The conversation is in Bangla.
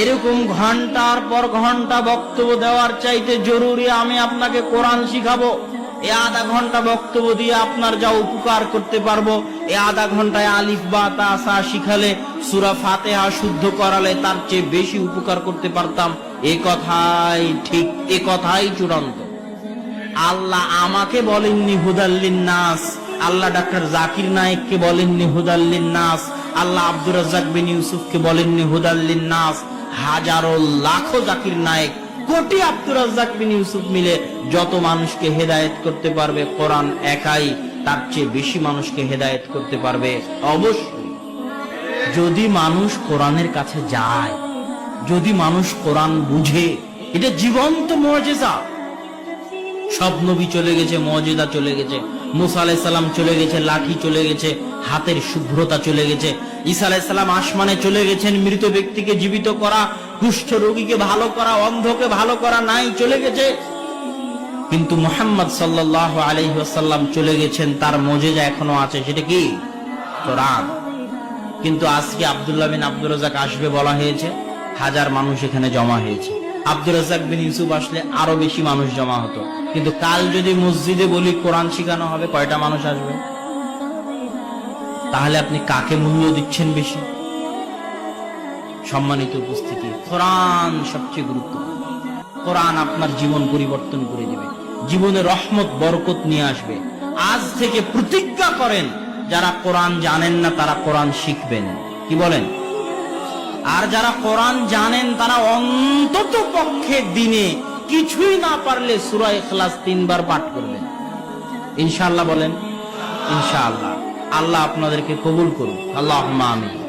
এরকম ঘণ্টার পর ঘণ্টা বক্তব্য দেওয়ার চাইতে জরুরি আমি আপনাকে কোরআন শিখাবো। এ আধা ঘণ্টা বক্তব্য দিয়ে আপনার যা উপকার করতে পারব, এ আধা ঘন্টায় আলিফ বা তাসা শিখালে, সুরা ফাতেহা শুদ্ধ করালে তার চেয়ে বেশি উপকার করতে পারতাম। এ কথাই ঠিক, এ কথাই চূড়ান্ত। আল্লাহ আমাকে বলেননি হুদাল্লিন নাস আল্লাহ ডাক্তার জাকির নায়েককে বলেননি হুদাল্লিন নাস। আল্লাহ আব্দুর রাজ্জাক বিন ইউসুফকে বলেননি হুদাল্লিন নাস। হাজারো লাখো জাকির নায়েক, কোটি আব্দুর রাজ্জাক বিন ইউসুফ মিলে যত মানুষকে হেদায়েত করতে পারবে, কোরআন একাই তার চেয়ে বেশি মানুষকে হেদায়েত করতে পারবে। অবশ্যই, যদি মানুষ কোরআনের কাছে যায়, যদি মানুষ কোরআন বুঝে, এটা জীবন্ত মজেজা। সব নবী চলে গেছে, মজিদা চলে গেছে। মুসা আলাইসাল্লাম চলে গেছে, লাঠি চলে গেছে, হাতের শুভ্রতা চলে গেছে। ঈসা আলাইসাল্লাম আসমানে চলে গেছেন, মৃত ব্যক্তিকে জীবিত করা কুষ্ঠ রোগীকে ভালো করা, অন্ধকে ভালো করা নাই, চলে গেছে। কিন্তু মোহাম্মদ সাল্লাহ আলহিহাসাল্লাম চলে গেছেন, তার মজেজা এখনও আছে, সেটা কি? কোরআন। কিন্তু আজকে আব্দুল্লাহ বিন আব্দুর রাজাক আসবে বলা হয়েছে, হাজার মানুষ এখানে জমা হয়েছে। আব্দুর রাজাক বিন ইউসুফ আসলে আরও বেশি মানুষ জমা হতো। কিন্তু কাল যদি মসজিদে বলি কোরআন শিখানো হবে, কয়টা মানুষ আসবে? তাহলে আপনি কাকে মূল্য দিচ্ছেন বেশি? সম্মানিত উপস্থিতি, কোরআন সবচেয়ে গুরুত্বপূর্ণ। কোরআন আপনার জীবন পরিবর্তন করে দিবে। জীবনে রহমত, বরকত নিয়ে আসবে। আজ থেকে প্রতিজ্ঞা করেন, যারা কোরআন জানেন না, তারা কোরআন শিখবেন। কি বলেন? আর যারা কোরআন জানেন, তারা অন্তত পক্ষে দিনে কিছুই না পারলে সুরা এখলাস তিনবার পাঠ করবেন। ইনশাআল্লাহ বলেন, ইনশাআল্লাহ। আল্লাহ আপনাদেরকে কবুল করুন আল্লাহ আমি